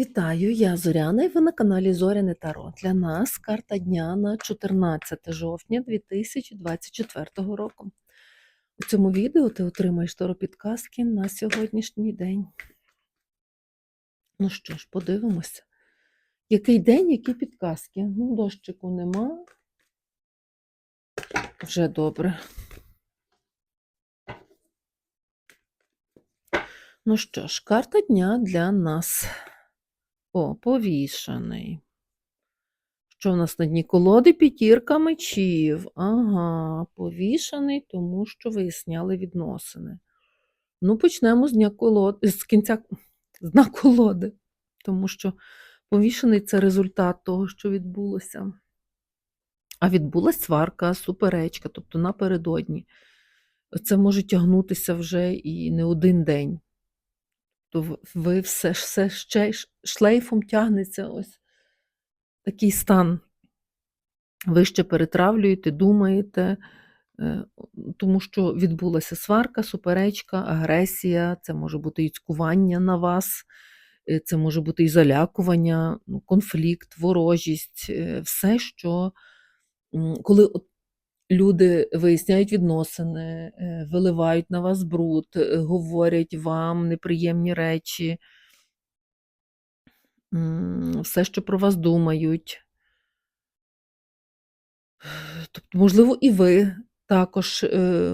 Вітаю, я Зоряна і ви на каналі Зоряне Таро. Для нас карта дня на 14 жовтня 2024 року. У цьому відео ти отримаєш таро підказки на сьогоднішній день. Ну що ж, подивимося. Який день, які підказки? Ну, дощику нема. Вже добре. Ну що ж, карта дня для нас. О, повішаний. Що в нас на дні колоди? П'ятірка мечів. Ага, повішаний, тому що виясняли відносини. Ну, почнемо з дня колоди, з кінця з дна колоди, тому що повішений це результат того, що відбулося. А відбулася сварка, суперечка, тобто напередодні. Це може тягнутися вже і не один день то ви все, все ще шлейфом тягнеться ось такий стан. Ви ще перетравлюєте, думаєте, е, тому що відбулася сварка, суперечка, агресія, це може бути і цькування на вас, е, це може бути і залякування, ну, конфлікт, ворожість, е, все, що коли люди виясняють відносини, е, виливають на вас бруд, е, говорять вам неприємні речі, все, що про вас думають. Тобто, можливо, і ви також е,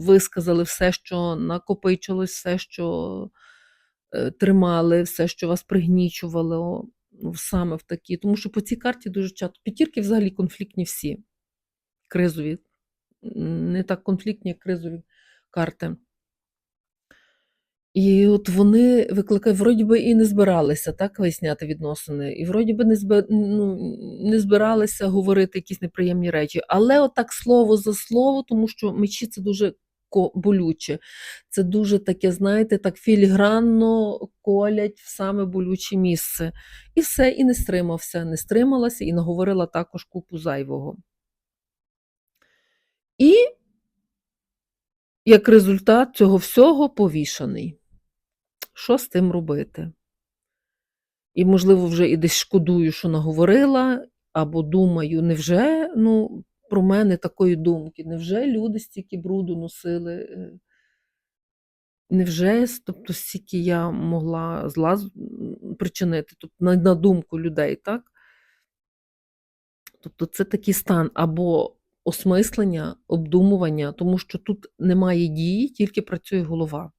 висказали все, що накопичилось, все, що тримали, все, що вас пригнічувало ну, саме в такі. Тому що по цій карті дуже часто п'ятірки взагалі конфліктні всі кризові, не так конфліктні, як кризові карти. І от вони викликають, вроді би, і не збиралися так виясняти відносини, і вроді би не ну, не збиралися говорити якісь неприємні речі. Але отак слово за слово, тому що мечі це дуже болюче. Це дуже таке, знаєте, так філігранно колять в саме болюче місце. І все, і не стримався, не стрималася, і наговорила також купу зайвого. І, як результат цього всього, повішаний. Що з тим робити? І, можливо, вже і десь шкодую, що наговорила, або думаю, невже ну, про мене такої думки, невже люди стільки бруду носили? Е, невже тобто, стільки я могла зла причинити тобто, на, на думку людей, так? Тобто це такий стан або осмислення, обдумування, тому що тут немає дії, тільки працює голова.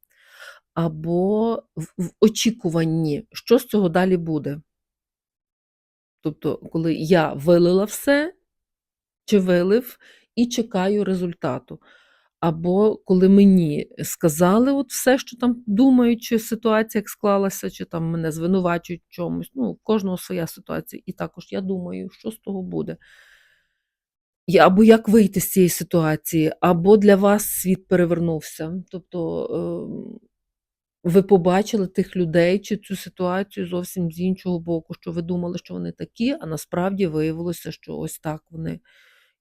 Або в, очікуванні, що з цього далі буде. Тобто, коли я вилила все, чи вилив, і чекаю результату. Або коли мені сказали от все, що там думають, чи ситуація як склалася, чи там мене звинувачують в чомусь. Ну, в кожного своя ситуація. І також я думаю, що з того буде або як вийти з цієї ситуації, або для вас світ перевернувся. Тобто ем, ви побачили тих людей чи цю ситуацію зовсім з іншого боку, що ви думали, що вони такі, а насправді виявилося, що ось так вони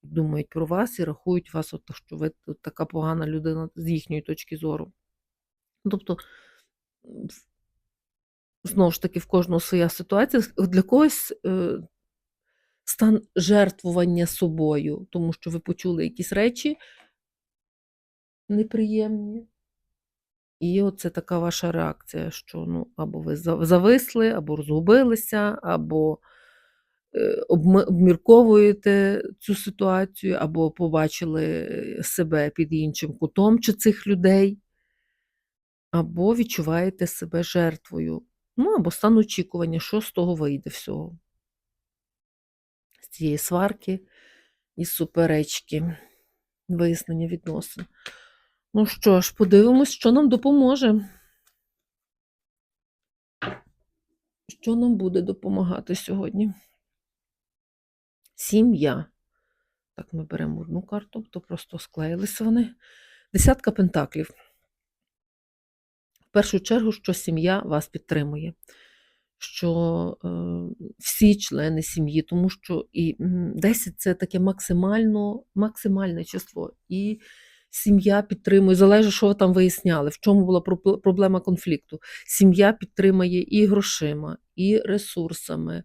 думають про вас і рахують вас, от, що ви така погана людина з їхньої точки зору. Тобто, знову ж таки, в кожного своя ситуація. Для когось е, стан жертвування собою, тому що ви почули якісь речі неприємні. І оце така ваша реакція, що ну, або ви зависли, або розгубилися, або е, обмірковуєте цю ситуацію, або побачили себе під іншим кутом чи цих людей, або відчуваєте себе жертвою. Ну, або стан очікування, що з того вийде всього цієї сварки і суперечки, вияснення відносин. Ну що ж, подивимось, що нам допоможе. Що нам буде допомагати сьогодні? Сім'я. Так, ми беремо одну карту, то просто склеїлися вони. Десятка пентаклів. В першу чергу, що сім'я вас підтримує що е, всі члени сім'ї, тому що і 10 це таке максимально, максимальне число. І Сім'я підтримує, залежить, що ви там виясняли, в чому була проблема конфлікту. Сім'я підтримає і грошима, і ресурсами.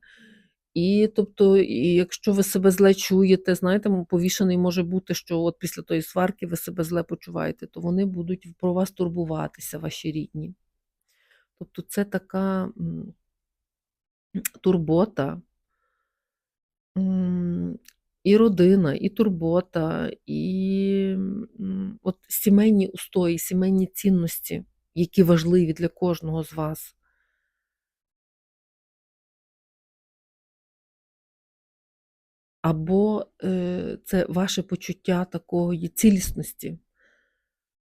І тобто, і якщо ви себе зле чуєте, знаєте, повішений може бути, що от після тої сварки ви себе зле почуваєте, то вони будуть про вас турбуватися, ваші рідні. Тобто це така турбота, і родина, і турбота, і от сімейні устої, сімейні цінності, які важливі для кожного з вас. Або е, це ваше почуття такої цілісності,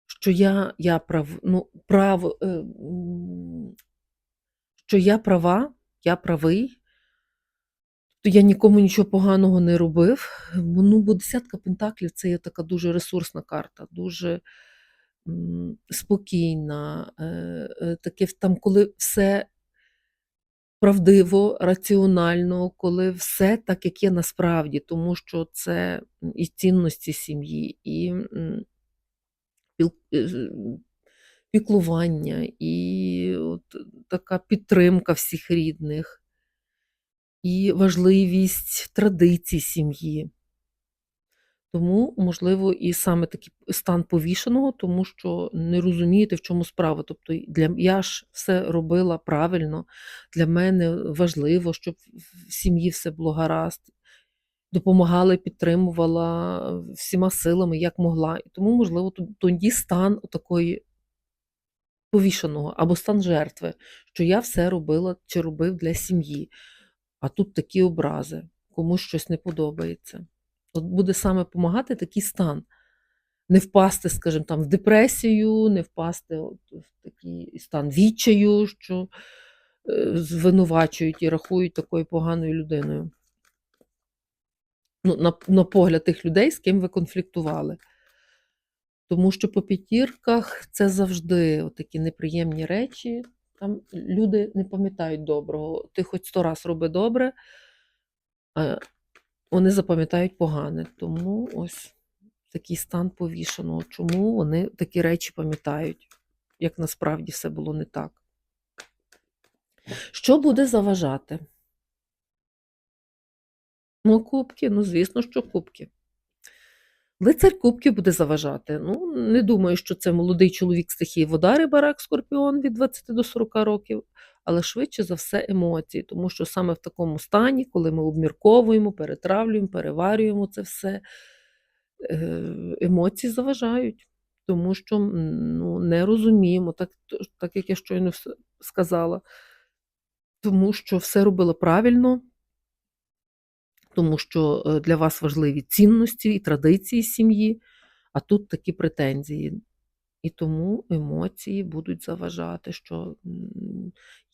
що я, я прав, ну, прав, е, що я права, я правий, то я нікому нічого поганого не робив. Ну, бо десятка пентаклів це є така дуже ресурсна карта, дуже спокійна, е, е, таке там, коли все правдиво, раціонально, коли все так, як є насправді, тому що це і цінності сім'ї, і е, піклування, і от така підтримка всіх рідних, і важливість традицій сім'ї. Тому, можливо, і саме такий стан повішеного, тому що не розумієте, в чому справа. Тобто для я ж все робила правильно, для мене важливо, щоб в сім'ї все було гаразд. Допомагала підтримувала всіма силами, як могла. І тому, можливо, тоді стан такої повішеного або стан жертви, що я все робила чи робив для сім'ї, а тут такі образи, комусь щось не подобається. От буде саме допомагати такий стан. Не впасти, скажімо, там, в депресію, не впасти от в такий стан відчаю, що е, звинувачують і рахують такою поганою людиною. Ну, на, на погляд тих людей, з ким ви конфліктували. Тому що по п'ятірках це завжди такі неприємні речі. Там люди не пам'ятають доброго. Ти хоч сто раз роби добре, а вони запам'ятають погане. Тому ось такий стан повішеного. Чому вони такі речі пам'ятають, як насправді все було не так. Що буде заважати? Ну, кубки, ну, звісно, що кубки. Лицар кубків буде заважати. Ну, не думаю, що це молодий чоловік стихії вода, риба, рак, скорпіон від 20 до 40 років, але швидше за все емоції, тому що саме в такому стані, коли ми обмірковуємо, перетравлюємо, переварюємо це все, е, емоції заважають, тому що ну, не розуміємо, так, так як я щойно сказала, тому що все робила правильно, тому що е, для вас важливі цінності і традиції сім'ї, а тут такі претензії. І тому емоції будуть заважати, що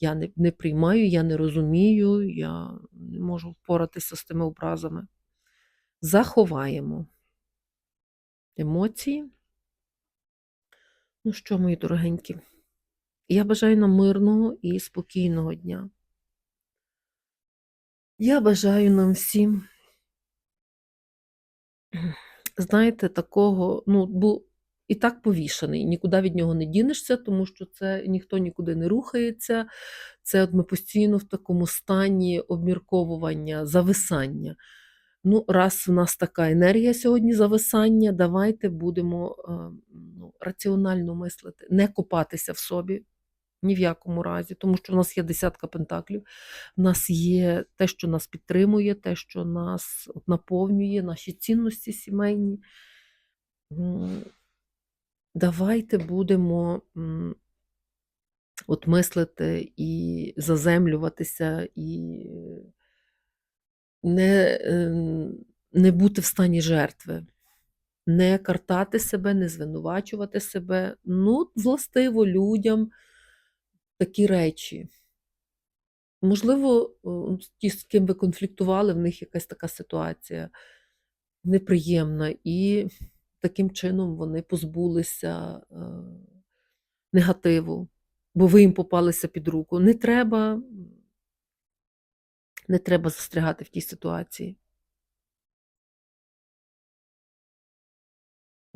я не, не приймаю, я не розумію, я не можу впоратися з тими образами. Заховаємо емоції. Ну що, мої дорогенькі, я бажаю нам мирного і спокійного дня. Я бажаю нам всім, знаєте, такого, ну, бо і так повішений, нікуди від нього не дінешся, тому що це ніхто нікуди не рухається. Це от ми постійно в такому стані обмірковування, зависання. Ну, раз в нас така енергія сьогодні зависання, давайте будемо е, ну, раціонально мислити, не копатися в собі ні в якому разі, тому що в нас є десятка пентаклів, в нас є те, що нас підтримує, те, що нас наповнює, наші цінності сімейні. Давайте будемо от мислити і заземлюватися, і не, ем, не бути в стані жертви, не картати себе, не звинувачувати себе. Ну, властиво людям такі речі. Можливо, ті, з ким ви конфліктували, в них якась така ситуація неприємна, і таким чином вони позбулися е, негативу, бо ви їм попалися під руку. Не треба, не треба застрягати в тій ситуації.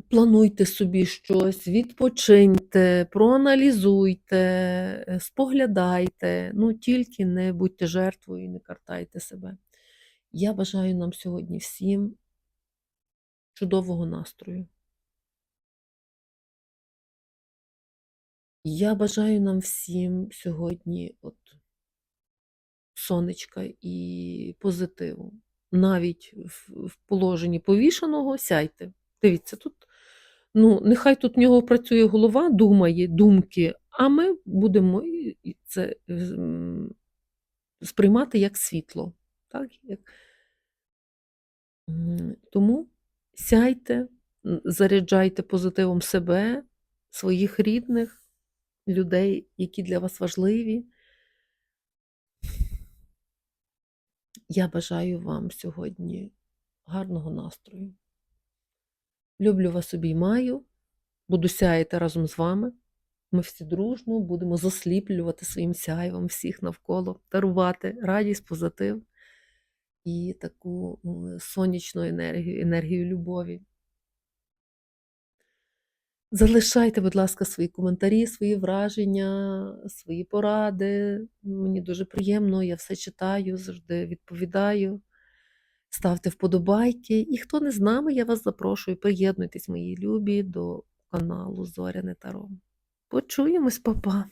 Плануйте собі щось, відпочиньте, проаналізуйте, е, споглядайте, ну тільки не будьте жертвою і не картайте себе. Я бажаю нам сьогодні всім чудового настрою. Я бажаю нам всім сьогодні от сонечка і позитиву. Навіть в, положенні повішеного сяйте. Дивіться, тут, ну, нехай тут в нього працює голова, думає, думки, а ми будемо це сприймати як світло. Так? Тому сяйте, заряджайте позитивом себе, своїх рідних, людей, які для вас важливі. Я бажаю вам сьогодні гарного настрою. Люблю вас обіймаю, буду сяяти разом з вами. Ми всі дружно будемо засліплювати своїм сяйвом всіх навколо, дарувати радість, позитив і таку сонячну енергію, енергію любові. Залишайте, будь ласка, свої коментарі, свої враження, свої поради. Мені дуже приємно, я все читаю, завжди відповідаю. Ставте вподобайки. І хто не з нами, я вас запрошую. Приєднуйтесь, мої любі, до каналу Зоряне Таро. Почуємось, папа!